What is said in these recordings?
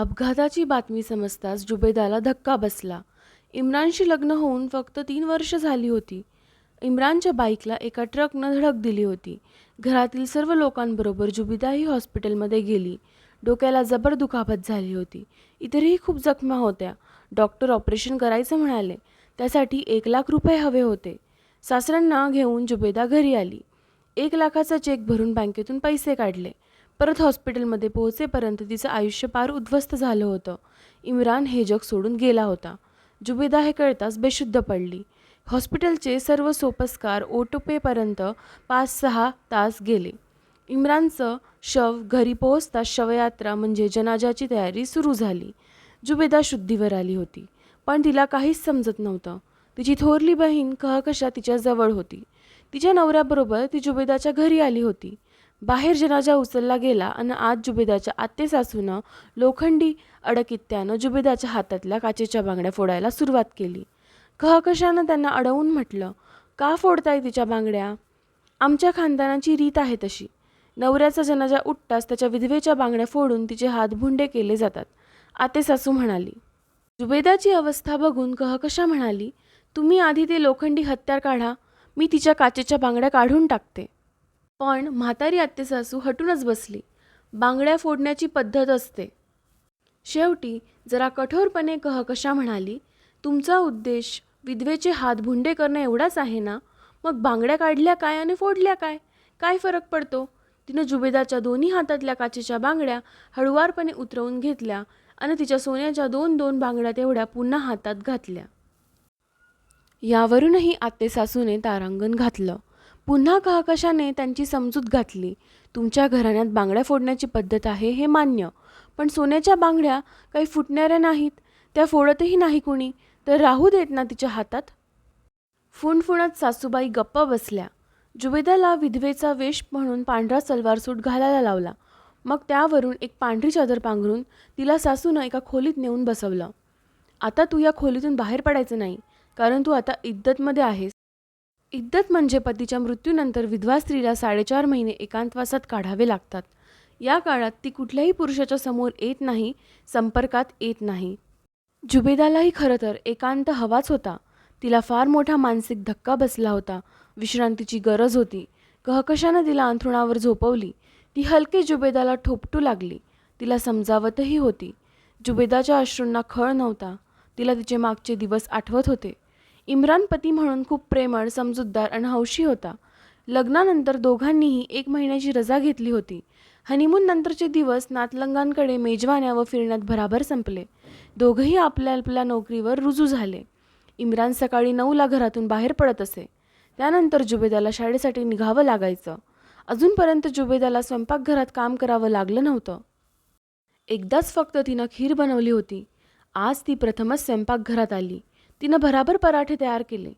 अपघाताची बातमी समजताच जुबेदाला धक्का बसला. इम्रानशी लग्न होऊन फक्त तीन वर्ष झाली होती. इम्रानच्या बाईकला एका ट्रकनं धडक दिली होती. घरातील सर्व लोकांबरोबर जुबिदाही हॉस्पिटलमध्ये गेली. डोक्याला जबर दुखापत झाली होती. इतरही खूप जखमा होत्या. डॉक्टर ऑपरेशन करायचं म्हणाले. त्यासाठी एक लाख रुपये हवे होते. सासऱ्यांना घेऊन जुबेदा घरी आली. एक लाखाचा चेक भरून बँकेतून पैसे काढले. परत हॉस्पिटलमध्ये पोहोचेपर्यंत तिचं आयुष्य पार उद्ध्वस्त झालं होतं. इम्रान हे जग सोडून गेला होता. जुबेदा हे कळताच बेशुद्ध पडली. हॉस्पिटलचे सर्व सोपस्कार ओटोपेपर्यंत पाच सहा तास गेले. इम्रानचं शव घरी पोहोचता शवयात्रा म्हणजे जनाजाची तयारी सुरू झाली. जुबेदा शुद्धीवर आली होती पण तिला काहीच समजत नव्हतं. तिची थोरली बहीण कहकशा तिच्याजवळ होती. तिच्या नवऱ्याबरोबर ती जुबेदाच्या घरी आली होती. बाहेर जनाजा उचलला गेला आणि आत जुबेदाच्या आत्ते सासूनं लोखंडी अडकित्यानं जुबेदाच्या हातातल्या काचेच्या बांगड्या फोडायला सुरुवात केली. कहकशानं त्यांना अडवून म्हटलं का फोडताय तिच्या बांगड्या? आमच्या खानदानाची रीत आहे तशी. नवऱ्याचा जनाजा उठताच त्याच्या विधवेच्या बांगड्या फोडून तिचे हात भुंडे केले जातात. आते सासू म्हणाली जुबेदाची अवस्था बघून कहकशा म्हणाली तुम्ही आधी ते लोखंडी हत्यार काढा मी तिच्या काचेच्या बांगड्या काढून टाकते पण म्हातारी आत्तेसासू हटूनच बसली. बांगड्या फोडण्याची पद्धत असते. शेवटी जरा कठोरपणे कहकशा म्हणाली तुमचा उद्देश विधवेचे हात भुंडे करणं एवढाच आहे ना? मग बांगड्या काढल्या काय आणि फोडल्या काय? काय फरक पडतो तिनं जुबेदाच्या दोन्ही हातातल्या काचेच्या बांगड्या हळुवारपणे उतरवून घेतल्या आणि तिच्या सोन्याच्या दोन दोन बांगड्या तेवढ्या पुन्हा हातात घातल्या. यावरूनही आत्ते सासूने तारांगण घातलं. पुन्हा कहकशाने त्यांची समजूत घातली. तुमच्या घराण्यात बांगड्या फोडण्याची पद्धत आहे हे मान्य. पण सोन्याच्या बांगड्या काही फुटणाऱ्या नाहीत. त्या फोडतही नाही कुणी. तर राहू देत ना तिच्या हातात. फुणफुणत सासूबाई गप्प बसल्या. जुबेदाला विधवेचा वेश म्हणून पांढरा सलवार सूट घालायला लावला. मग त्यावरून एक पांढरी चादर पांघरून तिला सासूनं एका खोलीत नेऊन बसवलं. आता तू या खोलीतून बाहेर पडायचं नाही. कारण तू आता इद्दतमध्ये आहेस. इद्दत म्हणजे पतीच्या मृत्यूनंतर विधवा स्त्रीला साडेचार महिने एकांतवासात काढावे लागतात. या काळात ती कुठल्याही पुरुषाच्या समोर येत नाही संपर्कात येत नाही. जुबेदालाही खरं तर एकांत हवाच होता. तिला फार मोठा मानसिक धक्का बसला होता. विश्रांतीची गरज होती. कहकशानं तिला अंथरुणावर झोपवली. ती हलके जुबेदाला ठोपटू लागली. तिला समजावतही होती. जुबेदाच्या अश्रूंना खळ नव्हता. तिला तिचे मागचे दिवस आठवत होते. इम्रान पती म्हणून खूप प्रेमळ समजूतदार आणि हौशी होता. लग्नानंतर दोघांनीही एक महिन्याची रजा घेतली होती. हनीमून नंतरचे दिवस नातलंगांकडे मेजवान्या व फिरण्यात भराभर संपले. दोघंही आपल्या आपल्या नोकरीवर रुजू झाले. इम्रान सकाळी नऊला घरातून बाहेर पडत असे. त्यानंतर जुबेदाला शाळेसाठी निघावं लागायचं. अजूनपर्यंत जुबेदाला स्वयंपाकघरात काम करावं लागलं नव्हतं. एकदाच फक्त तिनं खीर बनवली होती. आज ती प्रथमच स्वयंपाकघरात आली. तिनं भराभर पराठे तयार केले.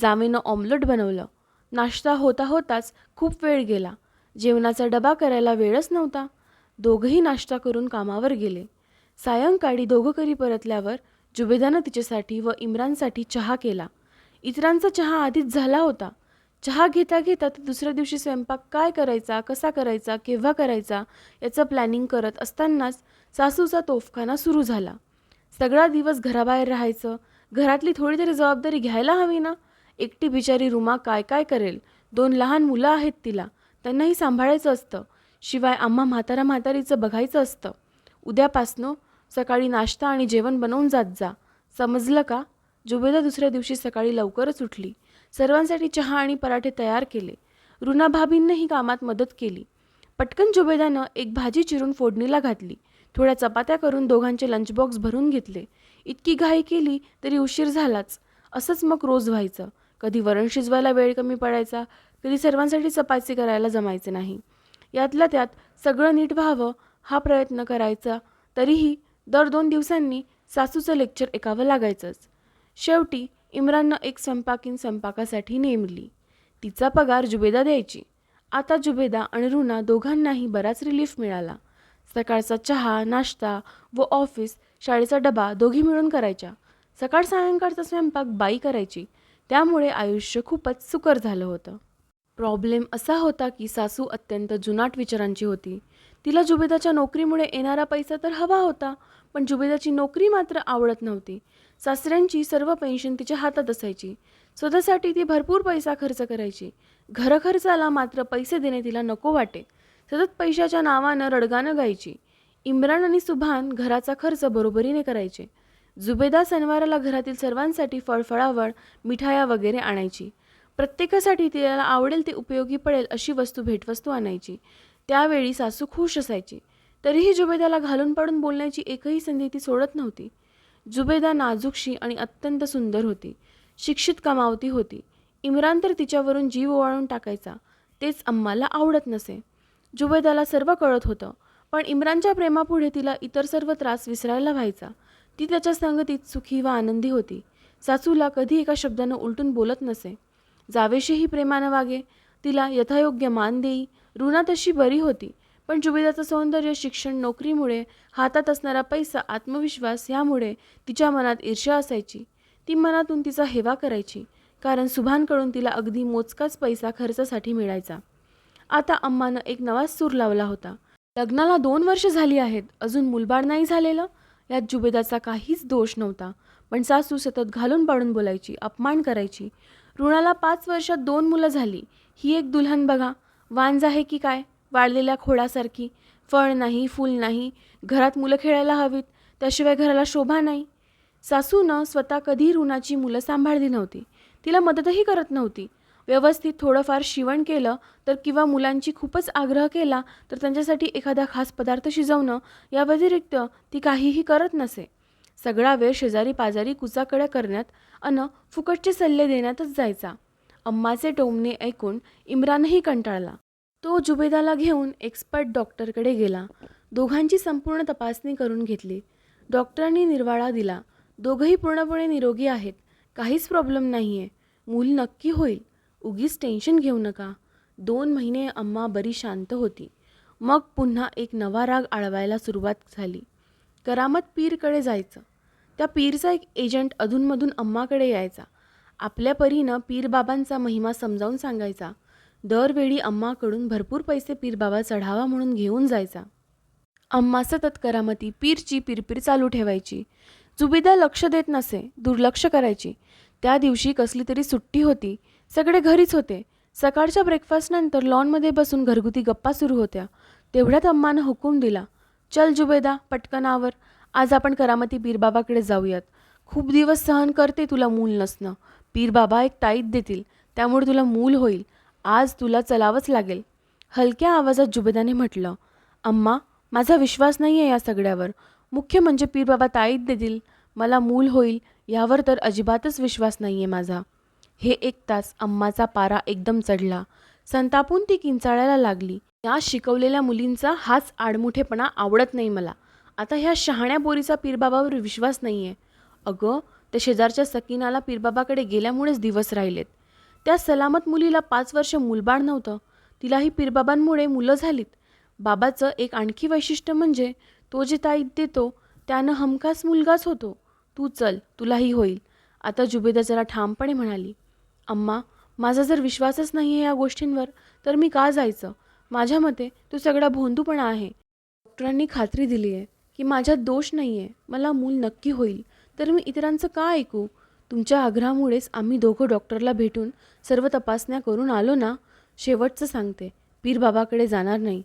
जावेनं ऑमलेट बनवलं. नाश्ता होता होताच खूप वेळ गेला. जेवणाचा डबा करायला वेळच नव्हता. दोघंही नाश्ता करून कामावर गेले. सायंकाळी दोघं करी परतल्यावर जुबेदानं तिच्यासाठी व इम्रानसाठी चहा केला. इतरांचा चहा आधीच झाला होता. चहा घेता घेता ते दुसऱ्या दिवशी स्वयंपाक काय करायचा कसा करायचा केव्हा करायचा याचं प्लॅनिंग करत असतानाच सासूचा तोफखाना सुरू झाला. सगळा दिवस घराबाहेर राहायचं घरातली थोडी तरी जबाबदारी घ्यायला हवी ना? एकटी बिचारी रुमा काय काय करेल? दोन लहान मुलं आहेत तिला. त्यांनाही सांभाळायचं असतं. शिवाय आम्हा म्हातारा म्हातारीचं बघायचं असतं. उद्यापासनं सकाळी नाश्ता आणि जेवण बनवून जात जा. समजलं का? जुबेदा दुसऱ्या दिवशी सकाळी लवकरच उठली. सर्वांसाठी चहा आणि पराठे तयार केले. रुना भाभींनीही कामात मदत केली. पटकन जुबेदानं एक भाजी चिरून फोडणीला घातली. थोड्या चपात्या करून दोघांचे लंच बॉक्स भरून घेतले. इतकी घाई केली तरी उशीर झालाच. असंच मग रोज व्हायचं. कधी वरण शिजवायला वेळ कमी पडायचा कधी सर्वांसाठी चपाती करायला जमायचे नाही. यातल्या त्यात सगळं नीट व्हावं हा प्रयत्न करायचा तरीही दर दोन दिवसांनी सासूचं लेक्चर ऐकावं लागायचंच. शेवटी इम्राननं एक स्वयंपाकीन स्वयंपाकासाठी नेमली. तिचा पगार जुबेदा द्यायची. आता जुबेदा आणि रुना दोघांनाही बराच रिलीफ मिळाला. सकाळचा चहा नाश्ता व ऑफिस शाळेचा डबा दोघी मिळून करायच्या. सकाळ सायंकाळचा स्वयंपाक बाई करायची. त्यामुळे आयुष्य खूपच सुकर झालं होतं. प्रॉब्लेम असा होता की सासू अत्यंत जुनाट विचारांची होती. तिला जुबेदाच्या नोकरीमुळे येणारा पैसा तर हवा होता पण जुबेदाची नोकरी मात्र आवडत नव्हती. सासऱ्यांची सर्व पेन्शन तिच्या हातात असायची. स्वतःसाठी ती भरपूर पैसा खर्च करायची. घरखर्चाला मात्र पैसे देणे तिला नको वाटे. सतत पैशाच्या नावानं रडगाणं गायची. इम्रान आणि सुभान घराचा खर्च बरोबरीने करायचे. जुबेदा सणवाराला घरातील सर्वांसाठी फळफळावळ मिठाया वगैरे आणायची. प्रत्येकासाठी तिला आवडेल ते उपयोगी पडेल अशी वस्तू भेटवस्तू आणायची. त्यावेळी सासू खुश असायची. तरीही जुबेदाला घालून पाडून बोलण्याची एकही संधी ती सोडत नव्हती. जुबेदा नाजूकशी आणि अत्यंत सुंदर होती. शिक्षित कमावती होती. इम्रान तर तिच्यावरून जीव ओवाळून टाकायचा. तेच अम्माला आवडत नसे. जुबेदाला सर्व कळत होतं. पण इम्रानच्या प्रेमापुढे तिला इतर सर्व त्रास विसरायला व्हायचा. ती त्याच्या संगतीत सुखी व आनंदी होती. सासूला कधी एका शब्दानं उलटून बोलत नसे. जावेशीही प्रेमानं वागे. तिला यथायोग्य मान देई. ऋणा तशी बरी होती पण जुबेदाचं सौंदर्य शिक्षण नोकरीमुळे हातात असणारा पैसा आत्मविश्वास यामुळे तिच्या मनात ईर्ष्या असायची. ती मनातून तिचा हेवा करायची कारण सुभानकडून तिला अगदी मोजकाच पैसा खर्चासाठी मिळायचा. आता अम्मानं एक नवाच सूर लावला होता. लग्नाला दोन वर्ष झाली आहेत. अजून मुलबाळ नाही झालेलं. यात जुबेदाचा काहीच दोष नव्हता. पण सासू सतत घालून पाडून बोलायची अपमान करायची. ऋणाला पाच वर्षात दोन मुलं झाली. ही एक दुल्हन बघा. वांज आहे की काय? वाळलेल्या खोडासारखी. फळ नाही फूल नाही. घरात मुलं खेळायला हवीत. त्याशिवाय घराला शोभा नाही. सासूनं स्वतः कधी ऋणाची मुलं सांभाळली नव्हती. तिला मदतही करत नव्हती. व्यवस्थित थोडंफार शिवण केलं तर किंवा मुलांची खूपच आग्रह केला तर त्यांच्यासाठी एखादा खास पदार्थ शिजवणं या व्यतिरिक्त ती काहीही करत नसे. सगळा वेळ शेजारी पाजारी कुचाकड्या करण्यात अन फुकटचे सल्ले देण्यातच जायचा. अम्माचे टोमणे ऐकून इम्रानही कंटाळला. तो जुबेदाला घेऊन एक्सपर्ट डॉक्टरकडे गेला. दोघांची संपूर्ण तपासणी करून घेतली. डॉक्टरांनी निर्वाळा दिला. दोघंही पूर्णपणे निरोगी आहेत. काहीच प्रॉब्लेम नाही आहे मूल नक्की होईल. उगीच टेन्शन घेऊ नका. दोन महिने अम्मा बरी शांत होती. मग पुन्हा एक नवा राग आळवायला सुरुवात झाली. करामत पीरकडे जायचं. त्या पीरचा एक एजंट अधूनमधून अम्माकडे यायचा. आपल्या परीनं पीरबाबांचा महिमा समजावून सांगायचा. दरवेळी अम्माकडून भरपूर पैसे पीरबाबा चढावा म्हणून घेऊन जायचा. अम्मा सतत करामती पीरची पिरपीर चालू ठेवायची. जुबेदा लक्ष देत नसे दुर्लक्ष करायची. त्या दिवशी कसली तरी सुट्टी होती. सगळे घरीच होते. सकाळच्या ब्रेकफास्टनंतर लॉनमध्ये बसून घरगुती गप्पा सुरू होत्या. तेवढ्यात अम्मानं हुकूम दिला चल जुबेदा पटकन आवर. आज आपण करामती पीरबाबाकडे जाऊयात. खूप दिवस सहन करते तुला मूल नसणं. पीरबाबा एक ताईत देतील त्यामुळे तुला मूल होईल. आज तुला चलावंच लागेल. हलक्या आवाजात जुबेदाने म्हटलं अम्मा माझा विश्वास नाही आहे या सगळ्यावर. मुख्य म्हणजे पीरबाबा ताईत देतील. मला मूल होईल यावर तर अजिबातच विश्वास नाही आहे माझा. हे एक तास अम्माचा पारा एकदम चढला. संतापून ती किंचाळायला लागली. या शिकवलेल्या मुलींचा हाच आडमुठेपणा आवडत नाही मला. आता ह्या शहाण्या बोरीचा पीरबाबावर विश्वास नाही आहे अगं त्या शेजारच्या सकीनाला पीरबाबाकडे गेल्यामुळेच दिवस राहिलेत. त्या सलामत मुलीला पाच वर्ष मूलबाळ नव्हतं. तिलाही पीरबाबांमुळे मुलं झालीत. बाबाचं एक आणखी वैशिष्ट्य म्हणजे तो जे ताईत देतो त्यानं हमखास मुलगाच होतो. तू चल तुलाही होईल. आता जुबेदा जरा ठामपणे म्हणाली. अम्मा माझा जर विश्वासच नाही आहे या गोष्टींवर तर मी का जायचं? माझ्या मते तो सगळा भोंदूपणा आहे. डॉक्टरांनी खात्री दिली आहे की माझ्यात दोष नाही आहे मला मूल नक्की होईल. तर मी इतरांचं का ऐकू? तुमच्या आग्रहामुळेच आम्ही दोघं डॉक्टरला भेटून सर्व तपासण्या करून आलो ना? शेवटचं सांगते पीरबाबाकडे जाणार नाही.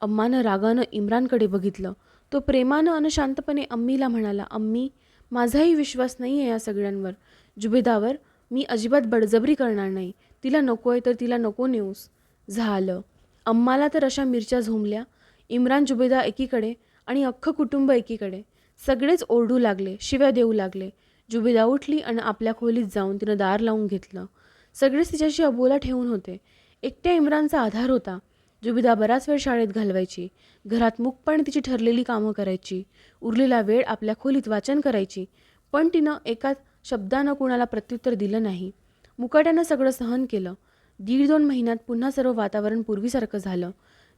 अम्मानं रागानं इम्रानकडे बघितलं. तो प्रेमानं आणि शांतपणे अम्मीला म्हणाला अम्मी माझाही विश्वास नाही आहे या सगळ्यांवर. जुबेदावर मी अजिबात बडजबरी करणार नाही. तिला नको आहे तर तिला नको नेऊस झालं. अम्माला तर अशा मिरच्या झोंबल्या. इम्रान जुबेदा एकीकडे आणि अख्खं कुटुंब एकीकडे. सगळेच ओरडू लागले शिव्या देऊ लागले. जुबेदा उठली आणि आपल्या खोलीत जाऊन तिनं दार लावून घेतलं. सगळेच तिच्याशी अबोला ठेवून होते. एकट्या इम्रानचा आधार होता. जुबिदा बराच वेळ शाळेत घालवायची. घरात मुकपणे तिची ठरलेली कामं करायची. उरलेला वेळ आपल्या खोलीत वाचन करायची. पण तिनं एका शब्दानं कुणाला प्रत्युत्तर दिलं नाही. मुकाट्यानं सगळं सहन केलं. दीड दोन महिन्यात पुन्हा सर्व वातावरण पूर्वीसारखं झालं.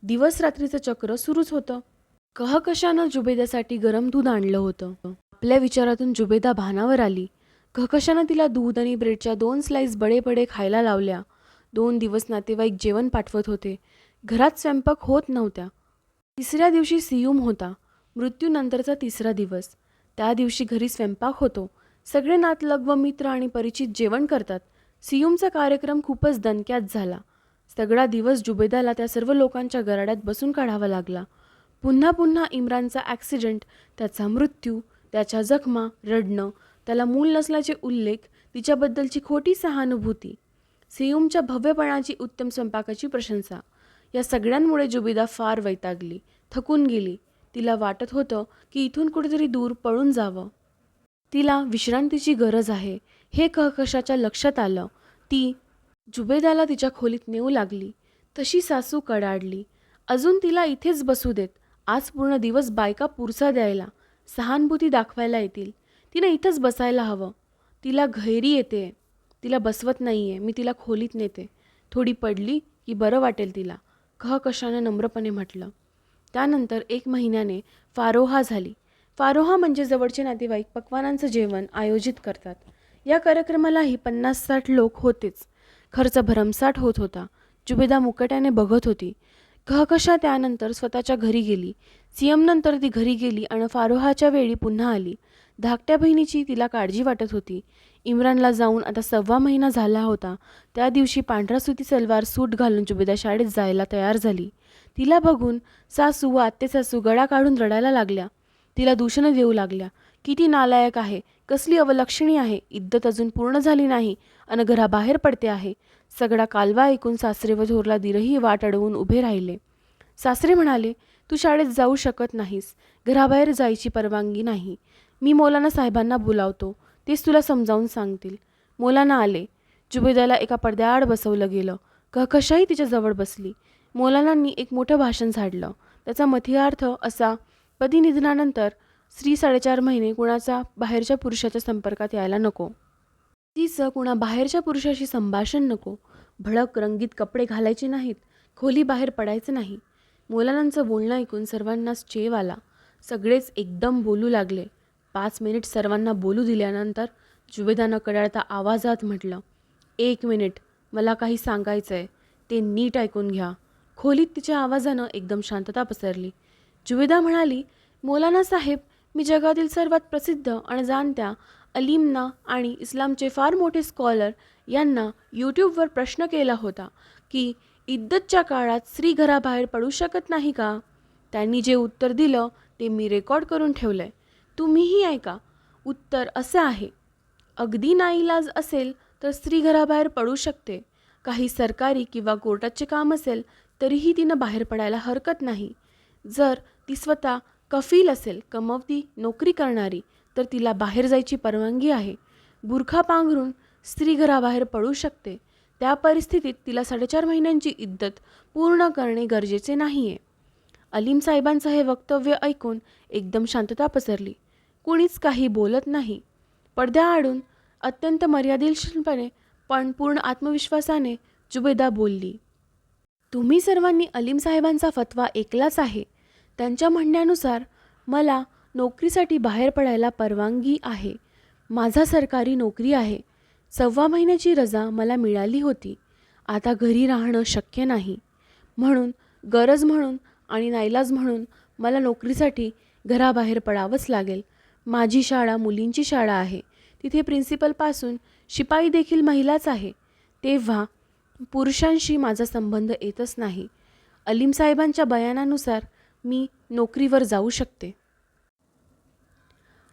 दिवस रात्रीचं चक्र सुरूच होतं. कहकशानं जुबेदासाठी गरम दूध आणलं होतं. आपल्या विचारातून जुबेदा भानावर आली. कहकशानं तिला दूध आणि ब्रेडच्या दोन स्लाईस बडे बडे खायला लावल्या. दोन दिवस नातेवाईक जेवण पाठवत होते. घरात स्वयंपाक होत नव्हत्या. तिसऱ्या दिवशी सियूम होता. मृत्यूनंतरचा तिसरा दिवस. त्या दिवशी घरी स्वयंपाक होतो. सगळे नातलग व मित्र आणि परिचित जेवण करतात. सियूमचा कार्यक्रम खूपच दणक्यात झाला. सगळा दिवस जुबेदाला त्या सर्व लोकांच्या गराड्यात बसून काढावा लागला. पुन्हा पुन्हा इम्रानचा ॲक्सिडेंट त्याचा मृत्यू त्याच्या जखमा रडणं त्याला मूल नसल्याचे उल्लेख तिच्याबद्दलची खोटी सहानुभूती. सियूमच्या भव्यपणाची उत्तम स्वयंपाकाची प्रशंसा. या सगळ्यांमुळे जुबिदा फार वैतागली थकून गेली. तिला वाटत होतं की इथून कुठेतरी दूर पळून जावं. तिला विश्रांतीची गरज आहे. हे कहकशाच्या लक्षात आलं. ती जुबेदाला तिच्या खोलीत नेऊ लागली. तशी सासू कडाडली. अजून तिला इथेच बसू देत. आज पूर्ण दिवस बायका पुरसा द्यायला सहानुभूती दाखवायला येतील. तिनं इथंच बसायला हवं. तिला घैरी येते. तिला बसवत नाही आहे मी तिला खोलीत नेते. थोडी पडली की बरं वाटेल तिला. कहकशानं नम्रपणे म्हटलं. त्यानंतर एक महिन्याने फारोहा झाली. फारोहा म्हणजे जवळचे नातेवाईक पक्वानांचं जेवण आयोजित करतात. या कार्यक्रमालाही पन्नास साठ लोक होतेच. खर्च भरमसाठ होत होता. जुबेदा मुकट्याने बघत होती. कहकशा त्यानंतर स्वतःच्या घरी गेली. सीएमनंतर ती घरी गेली आणि फारोहाच्या वेळी पुन्हा आली. धाकट्या बहिणीची तिला काळजी वाटत होती. इम्रानला जाऊन आता सव्वा महिना झाला होता. त्या दिवशी पांढरा सुती सलवार सूट घालून जुबेदा शाळेत जायला तयार झाली. तिला बघून सासू व आत्ते सासू गळा काढून रडायला लागल्या. तिला दूषणं देऊ लागल्या. किती नालायक आहे. कसली अवलक्षणी आहे. इद्दत अजून पूर्ण झाली नाही. अन घराबाहेर पडते आहे. सगळा कालवा ऐकून सासरे व झोरला दिरही वाट अडवून उभे राहिले. सासरे म्हणाले तू शाळेत जाऊ शकत नाहीस. घराबाहेर जायची परवानगी नाही. मी मौलाना साहेबांना बोलावतो. तेच तुला समजावून सांगतील. मोलाना आले. जुबेदाला एका पडद्याआड बसवलं गेलं. कहकशाही तिच्याजवळ बसली. मौलानांनी एक मोठं भाषण झाडलं. त्याचा मथियार्थ असा पती निधनानंतर स्त्री साडेचार महिने कुणाचा बाहेरच्या पुरुषाच्या संपर्कात यायला नको. तिचं कुणा बाहेरच्या पुरुषाशी संभाषण नको. भडक रंगीत कपडे घालायचे नाहीत. खोली बाहेर पडायचं नाही. मुलांचं बोलणं ऐकून सर्वांनाच चेव आला. सगळेच एकदम बोलू लागले. पाच मिनिट सर्वांना बोलू दिल्यानंतर जुबेदानं कडाळता आवाजात म्हटलं एक मिनिट मला काही सांगायचं आहे ते नीट ऐकून घ्या. खोलीत तिच्या आवाजानं एकदम शांतता पसरली. जुवेदा म्हणाली मौलाना साहेब मी जगातील सर्वात प्रसिद्ध आणि जाणत्या अलीमना आणि इस्लामचे फार मोठे स्कॉलर यांना यूट्यूबवर प्रश्न केला होता की इद्दतच्या काळात स्त्री घराबाहेर पडू शकत नाही का? त्यांनी जे उत्तर दिलं ते मी रेकॉर्ड करून ठेवलं आहे तुम्हीही ऐका. उत्तर असं आहे अगदी नाईलाज असेल तर स्त्री घराबाहेर पडू शकते. काही सरकारी किंवा कोर्टाचे काम असेल तरीही तिनं बाहेर पडायला हरकत नाही. जर ती स्वतः कफील असेल कमवती नोकरी करणारी तर तिला बाहेर जायची परवानगी आहे. बुरखा पांघरून स्त्री घराबाहेर पडू शकते. त्या परिस्थितीत तिला साडेचार महिन्यांची इद्दत पूर्ण करणे गरजेचे नाही आहे अलीम साहेबांचं हे वक्तव्य ऐकून एकदम शांतता पसरली. कुणीच काही बोलत नाही. पडद्याआडून अत्यंत मर्यादितपणे पण पूर्ण आत्मविश्वासाने जुबेदा बोलली तुम्ही सर्वांनी अलीम साहेबांचा फतवा ऐकलाच आहे. त्यांच्या म्हणण्यानुसार मला नोकरीसाठी बाहेर पडायला परवानगी आहे. माझा सरकारी नोकरी आहे. सव्वा महिन्याची रजा मला मिळाली होती. आता घरी राहणं शक्य नाही. म्हणून गरज म्हणून आणि नाईलाज म्हणून मला नोकरीसाठी घराबाहेर पडावंच लागेल. माझी शाळा मुलींची शाळा आहे. तिथे प्रिन्सिपलपासून शिपाई देखील महिलाच आहे. तेव्हा पुरुषांशी माझा संबंध येतच नाही. अलीम साहेबांच्या बयानानुसार मी नोकरीवर जाऊ शकते.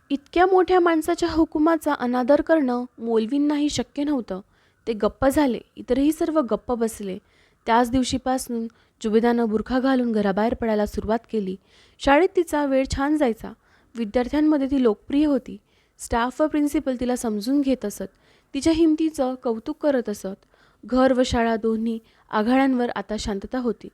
इतक्या मोठ्या माणसाच्या हुकुमाचा अनादर करणं मौलवींनाही शक्य नव्हतं. ते गप्प झाले इतरही सर्व गप्प बसले. त्याच दिवशीपासून जुबेदानं बुरखा घालून घराबाहेर पडायला सुरुवात केली. शाळेत तिचा वेळ छान जायचा. विद्यार्थ्यांमध्ये ती लोकप्रिय होती. स्टाफ व प्रिन्सिपल तिला समजून घेत असत. तिच्या हिमतीचं कौतुक करत असत. घर व शाळा दोन्ही आघाड्यांवर आता शांतता होती.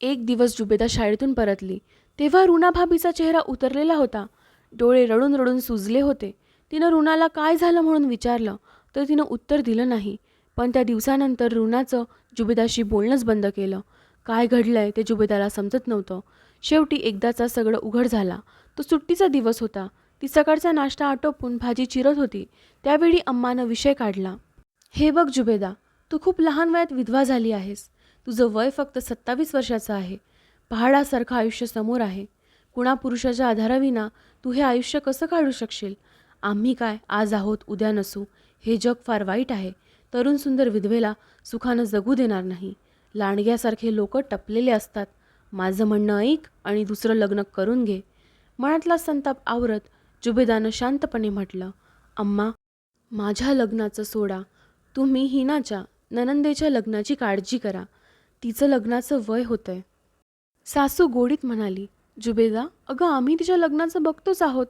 एक दिवस जुबेदा शाळेतून परतली. तेव्हा रुणा भाभीचा चेहरा उतरलेला होता. डोळे रडून रडून सुजले होते. तिनं रुणाला काय झालं म्हणून विचारलं तर तिनं उत्तर दिलं नाही. पण त्या दिवसानंतर रुणाचं जुबेदाशी बोलणंच बंद केलं. काय घडलंय ते जुबेदाला समजत नव्हतं. शेवटी एकदाचा सगळं उघड झाला. तो सुट्टीचा दिवस होता. ती सकाळचा नाश्ता आटोपून भाजी चिरत होती. त्यावेळी अम्मानं विषय काढला. हे बघ जुबेदा तू खूप लहान वयात विधवा झाली आहेस. तुझं वय फक्त सत्तावीस वर्षाचं आहे. पहाडासारखं आयुष्य समोर आहे. कुणा पुरुषाच्या आधाराविना तू हे आयुष्य कसं काढू शकशील? आम्ही काय आज आहोत उद्या नसू. हे जग फार वाईट आहे. तरुण सुंदर विधवेला सुखानं जगू देणार नाही. लांडग्यासारखे लोक टपलेले असतात. माझं म्हणणं ऐक आणि दुसरं लग्न करून घे. मनातला संताप आवरत जुबेदानं शांतपणे म्हटलं अम्मा माझ्या लग्नाचं सोडा. तुम्ही हिनाच्या ननंदेच्या लग्नाची काळजी करा. तिचं लग्नाचं वय होतंय. सासू गोडीत म्हणाली जुबेदा अगं आम्ही तिच्या लग्नाचं बघतोच आहोत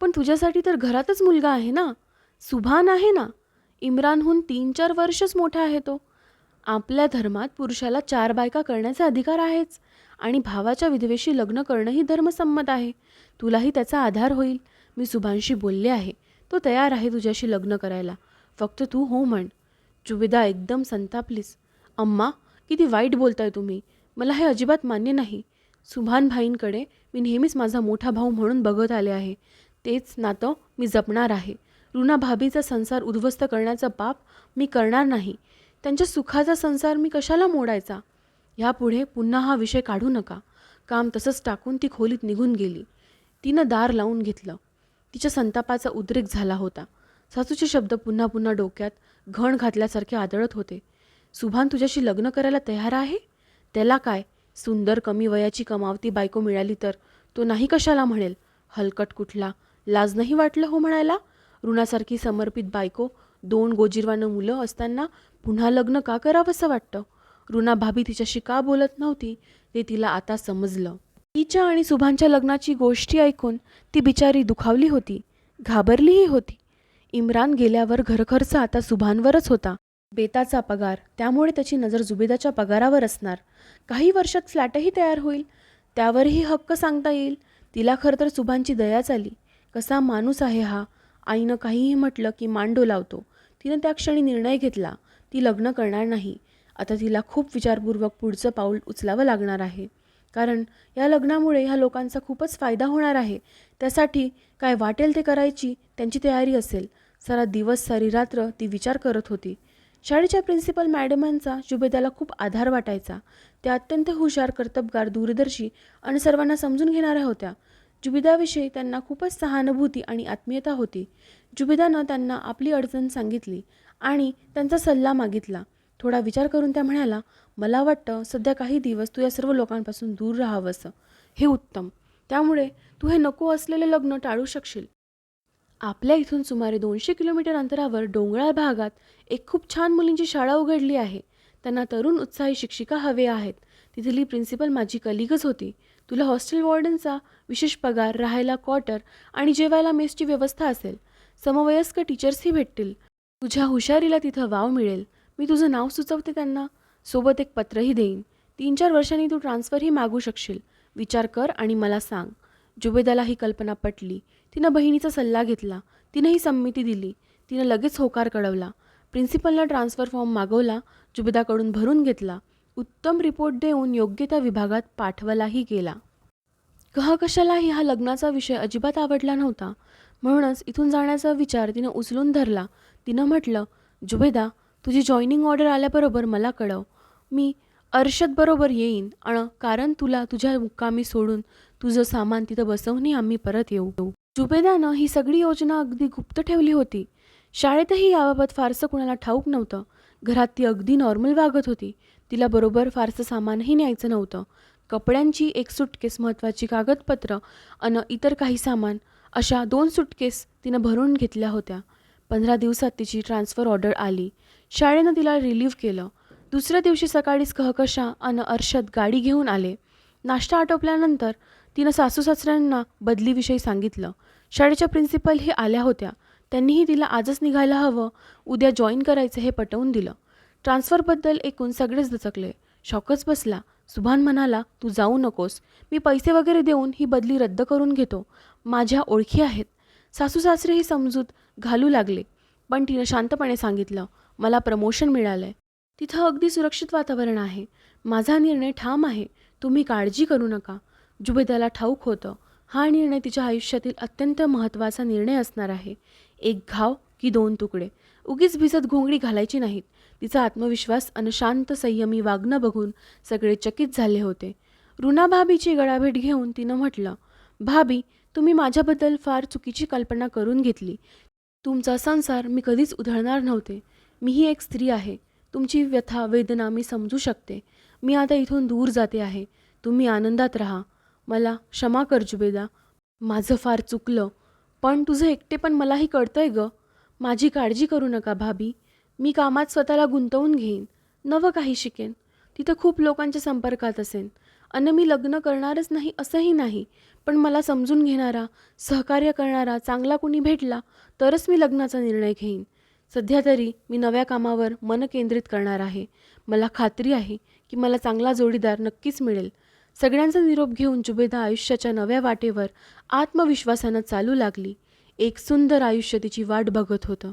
पण तुझ्यासाठी तर घरातच मुलगा आहे ना? सुभान आहे ना? इम्रानहून तीन चार वर्षच मोठा आहे तो. आपल्या धर्मात पुरुषाला चार बायका करण्याचा अधिकार आहेच आणि भावाच्या विधवेशी लग्न करणंही धर्मसंमत आहे. तुलाही त्याचा आधार होईल. मी सुभानशी बोलले आहे. तो तयार आहे तुझ्याशी लग्न करायला. फक्त तू हो म्हण. जुबेदा एकदम संतापलीस. अम्मा किती वाईट बोलताय तुम्ही. मला हे अजिबात मान्य नाही. सुभान भाईंकडे मी नेहमीच माझा मोठा भाऊ म्हणून बघत आले आहे. तेच नातं मी जपणार आहे. रुना भाभीचा संसार उद्ध्वस्त करण्याचा पाप मी करणार नाही. त्यांच्या सुखाचा संसार मी कशाला मोडायचा? ह्यापुढे पुन्हा हा विषय काढू नका. काम तसंच टाकून ती खोलीत निघून गेली. तिनं दार लावून घेतलं. तिच्या संतापाचा उद्रेक झाला होता. सासूचे शब्द पुन्हा पुन्हा डोक्यात घण घातल्यासारखे आदळत होते. सुभान तुझ्याशी लग्न करायला तयार आहे? त्याला काय? सुंदर कमी वयाची कमावती बायको मिळाली तर तो नाही कशाला म्हणेल? हलकट कुठला? लाज नाही वाटलं हो म्हणायला? ऋणासारखी समर्पित बायको दोन गोजीरवानं मुलं असताना पुन्हा लग्न का करावंसं वाटतं? ऋणा भाभी तिच्याशी का बोलत नव्हती? ते तिला आता समजलं. तिच्या आणि सुभानच्या लग्नाची गोष्टी ऐकून ती बिचारी दुखावली होती घाबरलीही होती. इम्रान गेल्यावर घरखर्च आता सुभानवरच होता. बेताचा पगार. त्यामुळे त्याची नजर जुबेदाच्या पगारावर असणार. काही वर्षात फ्लॅटही तयार होईल. त्यावरही हक्क सांगता येईल. तिला खरं तर सुभानची दयाच आली. कसा माणूस आहे हा? आईनं काहीही म्हटलं की मांडो लावतो. तिनं त्या क्षणी निर्णय घेतला. ती लग्न करणार नाही. आता तिला खूप विचारपूर्वक पुढचं पाऊल उचलावं लागणार आहे. कारण या लग्नामुळे ह्या लोकांचा खूपच फायदा होणार आहे. त्यासाठी काय वाटेल ते करायची त्यांची तयारी असेल. सारा दिवस सारी रात्र ती विचार करत होती. शाळेच्या प्रिन्सिपल मॅडमांचा जुबेदाला खूप आधार वाटायचा. त्या अत्यंत हुशार कर्तबगार दूरदर्शी आणि सर्वांना समजून घेणाऱ्या होत्या. जुबेदाविषयी त्यांना खूपच सहानुभूती आणि आत्मीयता होती. जुबेदानं त्यांना आपली अडचण सांगितली आणि त्यांचा सल्ला मागितला. थोडा विचार करून त्या म्हणाला मला वाटतं सध्या काही दिवस तू या सर्व लोकांपासून दूर राहावंसं. हे उत्तम. त्यामुळे तू हे नको असलेले लग्न टाळू शकशील. आपल्या इथून सुमारे दोनशे किलोमीटर अंतरावर डोंगराळ भागात एक खूप छान मुलींची शाळा उघडली आहे. त्यांना तरुण उत्साही शिक्षिका हवे आहेत. तिथली प्रिन्सिपल माझी कलिगच होती. तुला हॉस्टेल वॉर्डनचा विशेष पगार राहायला क्वार्टर आणि जेवायला मेसची व्यवस्था असेल. समवयस्क टीचर्सही भेटतील. तुझ्या हुशारीला तिथं वाव मिळेल. मी तुझं नाव सुचवते त्यांना. सोबत एक पत्रही देईन. तीन चार वर्षांनी तू ट्रान्सफरही मागू शकशील. विचार कर आणि मला सांग. जुबेदाला ही कल्पना पटली. तिनं बहिणीचा सल्ला घेतला. तिनं ही संमती दिली. तिनं लगेच होकार कळवला. प्रिन्सिपलनं ट्रान्सफर फॉर्म मागवला जुबेदाकडून भरून घेतला. उत्तम रिपोर्ट देऊन योग्य त्या विभागात पाठवलाही गेला. कहकशालाही हा लग्नाचा विषय अजिबात आवडला नव्हता. म्हणूनच इथून जाण्याचा विचार तिनं उचलून धरला. तिनं म्हटलं जुबेदा तुझी जॉईनिंग ऑर्डर आल्याबरोबर मला कळव. मी अर्षदबरोबर येईन. अण कारण तुला तुझ्या मुक्कामी सोडून तुझं सामान तिथं बसवूनही आम्ही परत येऊ. जुबेदानं ही सगळी योजना अगदी गुप्त ठेवली होती. शाळेतही याबाबत फारसं कुणाला ठाऊक नव्हतं. घरात ती अगदी नॉर्मल वागत होती. तिला बरोबर फारसं सामानही न्यायचं नव्हतं. कपड्यांची एक सुटकेस महत्त्वाची कागदपत्रं अन इतर काही सामान अशा दोन सुटकेस तिनं भरून घेतल्या होत्या. पंधरा दिवसात तिची ट्रान्सफर ऑर्डर आली. शाळेनं तिला रिलीव्ह केलं. दुसऱ्या दिवशी सकाळीच कहकशा अन अर्षद गाडी घेऊन आले. नाश्ता आटोपल्यानंतर तिनं सासू सासऱ्यांना बदलीविषयी सांगितलं. शाळेच्या प्रिन्सिपल ही आल्या होत्या. त्यांनीही तिला आजच निघायला हवं उद्या जॉईन करायचं हे पटवून दिलं. ट्रान्सफरबद्दल ऐकून सगळेच दचकले. शॉकच बसला. सुभान म्हणाला तू जाऊ नकोस. मी पैसे वगैरे देऊन ही बदली रद्द करून घेतो. माझ्या ओळखी आहेत. सासू सासरे ही समजूत घालू लागले. पण तिनं शांतपणे सांगितलं मला प्रमोशन मिळालंय. तिथं अगदी सुरक्षित वातावरण आहे. माझा निर्णय ठाम आहे. तुम्ही काळजी करू नका. जुबेदाला ठाऊक होतं. हा निर्णय तिच्या आयुष्यातील अत्यंत महत्त्वाचा निर्णय असणार आहे. एक घाव की दोन तुकडे. उगीच भिजत घोंगडी घालायची नाहीत. तिचा आत्मविश्वास अन शांत संयमी वागणं बघून सगळे चकित झाले होते. रुना भाभीची गळाभेट घेऊन तिनं म्हटलं भाभी तुम्ही माझ्याबद्दल फार चुकीची कल्पना करून घेतली. तुमचा संसार मी कधीच उधळणार नव्हते. मीही एक स्त्री आहे. तुमची व्यथा वेदना मी समजू शकते. मी आता इथून दूर जाते आहे. तुम्ही आनंदात राहा. मला क्षमा कर जुबेदा. माझं फार चुकलं. पण तुझं एकटे पण मलाही कळतं आहे ग. माझी काळजी करू नका भाभी. मी कामात स्वतःला गुंतवून घेईन. नवं काही शिकेन. तिथं खूप लोकांच्या संपर्कात असेन. अन मी लग्न करणारच नाही असंही नाही. पण मला समजून घेणारा सहकार्य करणारा चांगला कुणी भेटला तरच मी लग्नाचा निर्णय घेईन. सध्या तरी मी नव्या कामावर मन केंद्रित करणार आहे. मला खात्री आहे की मला चांगला जोडीदार नक्कीच मिळेल. सगळ्यांचा निरोप घेऊन जुबेदा आयुष्याच्या नव्या वाटेवर आत्मविश्वासानं चालू लागली. एक सुंदर आयुष्य तिची वाट बघत होतं.